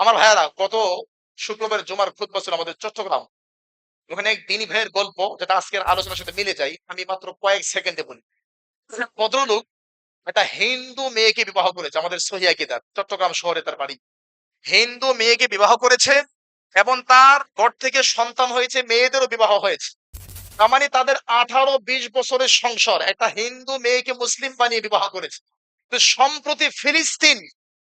আমার ভাইয়ারা, গত শুক্রবার জুমার খুতবা ছিল আমাদের চট্টগ্রাম। ওখানে এক দিনী ভাইয়ের গল্প যেটা আজকের আলোচনার সাথে মিলে যায়, আমি মাত্র কয়েক সেকেন্ডে বলি। ভদ্রলোক একটা হিন্দু মেয়েকে বিবাহ করেছে, আমাদের সহিয়া কেদার, চট্টগ্রাম শহরে তার বাড়ি। হিন্দু মেয়েকে বিবাহ করেছে এবং তার ঘর থেকে সন্তান হয়েছে, মেয়েদেরও বিবাহ হয়েছে। তার মানে তাদের আঠারো বিশ বছরের সংসার, একটা হিন্দু মেয়েকে মুসলিম বানিয়ে বিবাহ করেছে। সম্প্রতি ফিলিস্তিন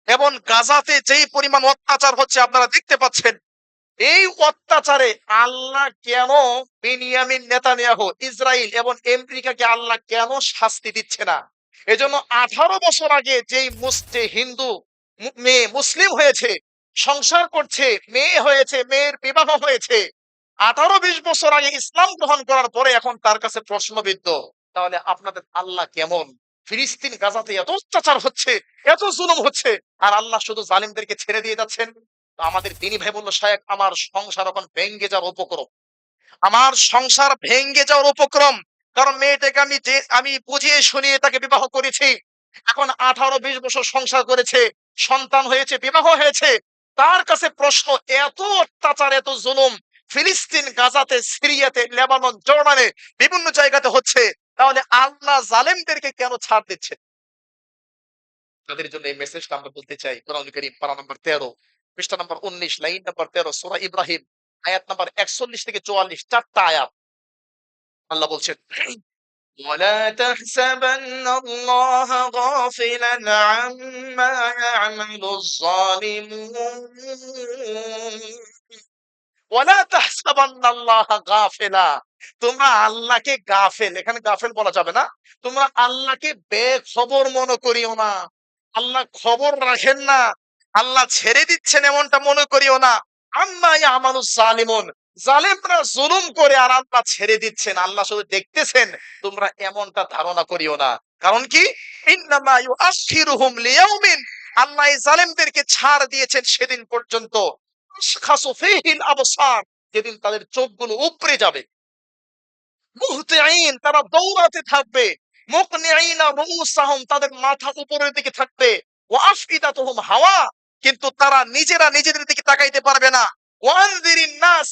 এবং গাজাতে যেই পরিমাণ অত্যাচার হচ্ছে আপনারা দেখতে পাচ্ছেন, এই অত্যাচারে আল্লাহ কেন বেনিয়ামিন নেতানিয়াহু ইসরায়েল এবং আমেরিকাকে আল্লাহ কেন শাস্তি দিচ্ছে না? এজন্য আঠারো বছর আগে যেই মুস- যে হিন্দু মেয়ে মুসলিম হয়েছে, সংসার করছে, মেয়ে হয়েছে, মেয়ের বিবাহ হয়েছে, আঠারো বিশ বছর আগে ইসলাম গ্রহণ করার পরে এখন তার কাছে প্রশ্নবিদ্ধ, তাহলে আপনাদের আল্লাহ কেমন? ফিলিস্তিন গাজাতে এত অত্যাচার হচ্ছে, এত জুলুম হচ্ছে, আর আল্লাহ শুধু জালিমদেরকে ছেড়ে দিয়ে যাচ্ছেন। আমাদের দিনী ভাই বলল শায়েক আমার সংসার এখন ভেঙ্গে যাওয়ার উপক্রম। আমার সংসার ভেঙ্গে যাওয়ার উপক্রম। কারণ মেয়েটাকে আমি যে, আমি বুঝিয়ে শুনিয়ে তাকে বিবাহ করেছি। এখন আঠারো বিশ বছর সংসার করেছে, সন্তান হয়েছে, বিবাহ হয়েছে। তার কাছে প্রশ্ন, এত অত্যাচার, এত জুলুম ফিলিস্তিন, গাজাতে, সিরিয়াতে, লেবানন, জর্ডানে, বিভিন্ন জায়গাতে হচ্ছে। তাহলে আল্লাহ জালেমদেরকে কেন ছাড় দিচ্ছে তাদের জন্য এই মেসেজটা আমরা বলতে চাই কোরআন করিম পারা নম্বর তেরো পৃষ্ঠা নম্বর উনিশ লাইন নম্বর তেরো সোরা ইব্রাহিম আয়াত নম্বর একচল্লিশ থেকে চুয়াল্লিশ চারটা আয়াত আল্লাহ বলছেন ولا تحسبن الله غافلا عما يعمل الظالمون তোমরা আল্লাহকে গাফেল, এখানে গাফেল বলা যাবে না। তোমরা আল্লাহকে মনে করিও না। আল্লাহ খবর রাখেন না। আল্লাহ ছেড়ে দিচ্ছেন এমনটা মনে করিও না। আম্মা আমানু জালিমুন। জালেমরা জুলুম করে আর আল্লাহ ছেড়ে দিচ্ছেন। আল্লাহ শুধু দেখতেছেন, তোমরা এমনটা ধারণা করিও না। কারণ কি? আল্লাহ জালেমদেরকে ছাড় দিয়েছেন সেদিন পর্যন্ত। যেদিন তাদের চোখগুলো উপড়ে যাবে। মুহতিঈন তারা দৌড়াতে থাকবে। তাদের মাথা উপরের দিকে থাকবে। ও ওয়া আফইদাতুহুম হাওয়া, কিন্তু তারা নিজেরা নিজেদের দিকে তাকাইতে পারবে না। ওয়ানজিরিন নাস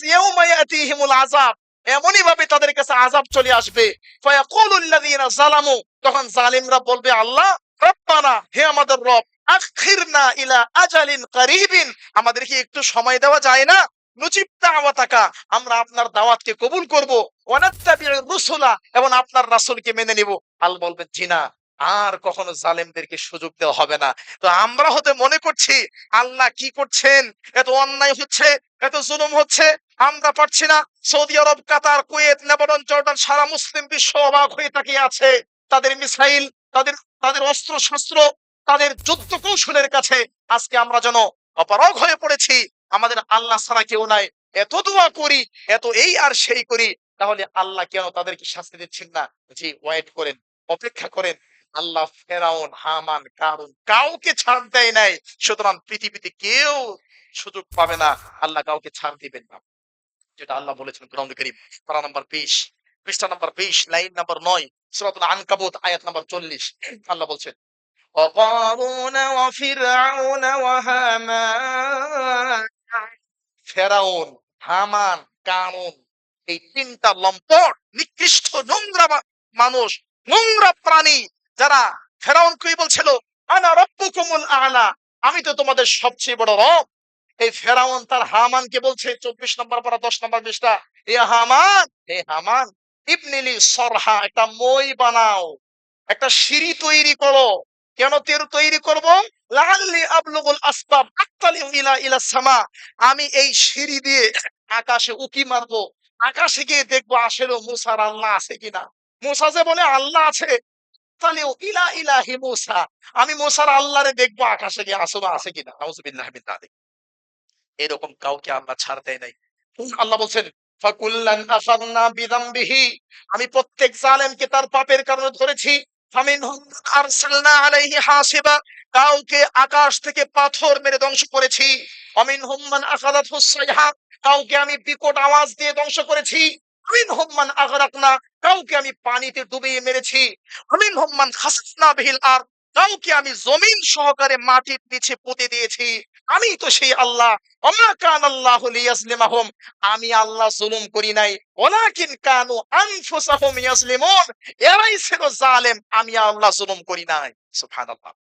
আযাব এমনই ভাবে তাদের কাছে আযাব চলে আসবে। ফায়াকুলুল লাযিনা জালামু তখন জালিমরা বলবে, আল্লাহ, রব্বানা, হে আমাদের রব আখিরনা ইলা আজালিন কারিবিন। আমাদেরকে একটু সময় দেওয়া যায় না। আমরা আপনার দাওয়াতকে কবুল রুসুলা, এবং আপনার মেনে নিব। আল বলবেন, জি না, আর কখনো জালেমদেরকে সুযোগ দেওয়া হবে না। তো আমরা হতে মনে করছি, আল্লাহ কি করছেন? এত অন্যায় হচ্ছে, এত জুলুম হচ্ছে, আমরা পারছি না। Saudi Arab, Qatar, Kuwait, Lebanon, Jordan, সারা মুসলিম বিশ্ব অবাক হয়ে তাকিয়ে আছে। তাদের মিসাইল, তাদের তাদের অস্ত্র শস্ত্র তাদের যুদ্ধ কৌশলের কাছে আজকে আমরা যেন অপারগ হয়ে পড়েছি। আমাদের আল্লাহ ছাড়া কেউ নাই। এত দোয়া করি, এত এই আর সেই করি, তাহলে আল্লাহ কেন তাদেরকে শাস্তি দিচ্ছেন না? জি ওয়েট করেন, অপেক্ষা করেন। আল্লাহ ফেরাউন, হামান, কারুন কাউকে ছাড় দেয় নাই। সুতরাং পৃথিবীতে কেউ সুযোগ পাবে না। আল্লাহ কাউকে ছাড় দিবেন না। যেটা আল্লাহ বলেছেন কোরআন করিম, পারা নাম্বার বিশ, পৃষ্ঠা নাম্বার বিশ, লাইন নাম্বার নয়, সুরাতুল আনকাবুত, আয়াত নাম্বার চল্লিশ। আল্লাহ বলছেন وقارون وفرعون وهامان ফেরাউন হামান কারুন এই তিনটা লম্পট নিকৃষ্ট নোংরা মা- মানুষ নোংরা প্রাণী যারা ফেরাউন কি বলছিল আনা রব্বুকুমুল আলা আমি তো তোমাদের সবচেয়ে বড় রব এই ফেরাউন তার হামানকে বলছে চব্বিশ নম্বর পারা দশ নম্বর বিশটা এ হামান হে হামান ইবনিলি সরহা একটা মই বানাও একটা সিঁড়ি তৈরি করো কেন তেরু তৈরি করব? লাআল্লি আবলুগুল আসবাব আত্তালি ইলা ইলা সামা। আমি এই সিঁড়ি দিয়ে আকাশে উকি মারবো। আকাশে গিয়ে দেখব আসলে মুসার আল্লাহ আছে কিনা। মুসা যে বলে আল্লাহ আছে তাহলে ইলা, ইলাহি মুসা। আমি মুসার আল্লাহরে দেখব আকাশে গিয়ে আসলে আছে কিনা। নাউজুবিল্লাহ মিন যালিক এরকম কাউকে আল্লাহ ছাড় দেয় নাই। আল্লাহ বলছেন, ফাকুল্লান আখাযনা বিযামবিহি আমি প্রত্যেক জালেমকে তার পাপের কারণে ধরেছি। কাউকে আকাশ থেকে পাথর মেরে ধ্বংস করেছি। অমিন মান আকাদাত কাউকে আমি বিকট আওয়াজ দিয়ে ধ্বংস করেছি। আমিন মান আগরাকনা কাউকে আমি পানিতে ডুবিয়ে মেরেছি। আমিন মান খাসনা বিহিল আর কাউকে আমি জমিন সহকারে মাটির নিচে পুঁতে দিয়েছি। আমি তো সেই আল্লাহ। ওমা কান আল্লাহ লিয়াসলিমাহুম আমি আল্লাহ জুলুম করি নাই। ওলাকিন কানু আনফুসাহুম ইয়াসলিমুন এরাই ছিল জালেম। আমি আল্লাহ জুলুম করি নাই। সুবহানাল্লাহ।